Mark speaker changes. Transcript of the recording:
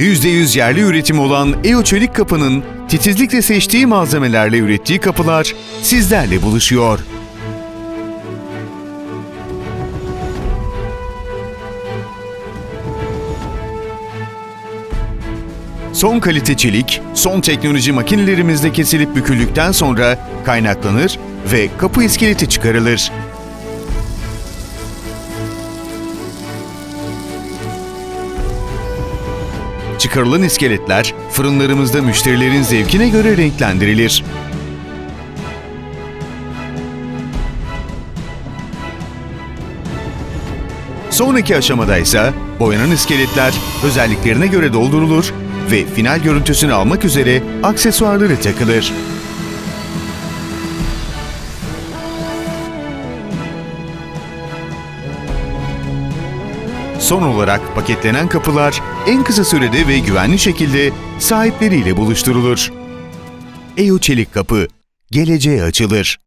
Speaker 1: %100 yerli üretim olan EO Çelik Kapı'nın titizlikle seçtiği malzemelerle ürettiği kapılar sizlerle buluşuyor. Son kalite çelik, son teknoloji makinelerimizde kesilip büküldükten sonra kaynaklanır ve kapı iskeleti çıkarılır. Çıkarılan iskeletler fırınlarımızda müşterilerin zevkine göre renklendirilir. Sonraki aşamada ise boyanan iskeletler özelliklerine göre doldurulur ve final görüntüsünü almak üzere aksesuarları takılır. Son olarak paketlenen kapılar en kısa sürede ve güvenli şekilde sahipleriyle buluşturulur. EO Çelik Kapı, geleceğe açılır.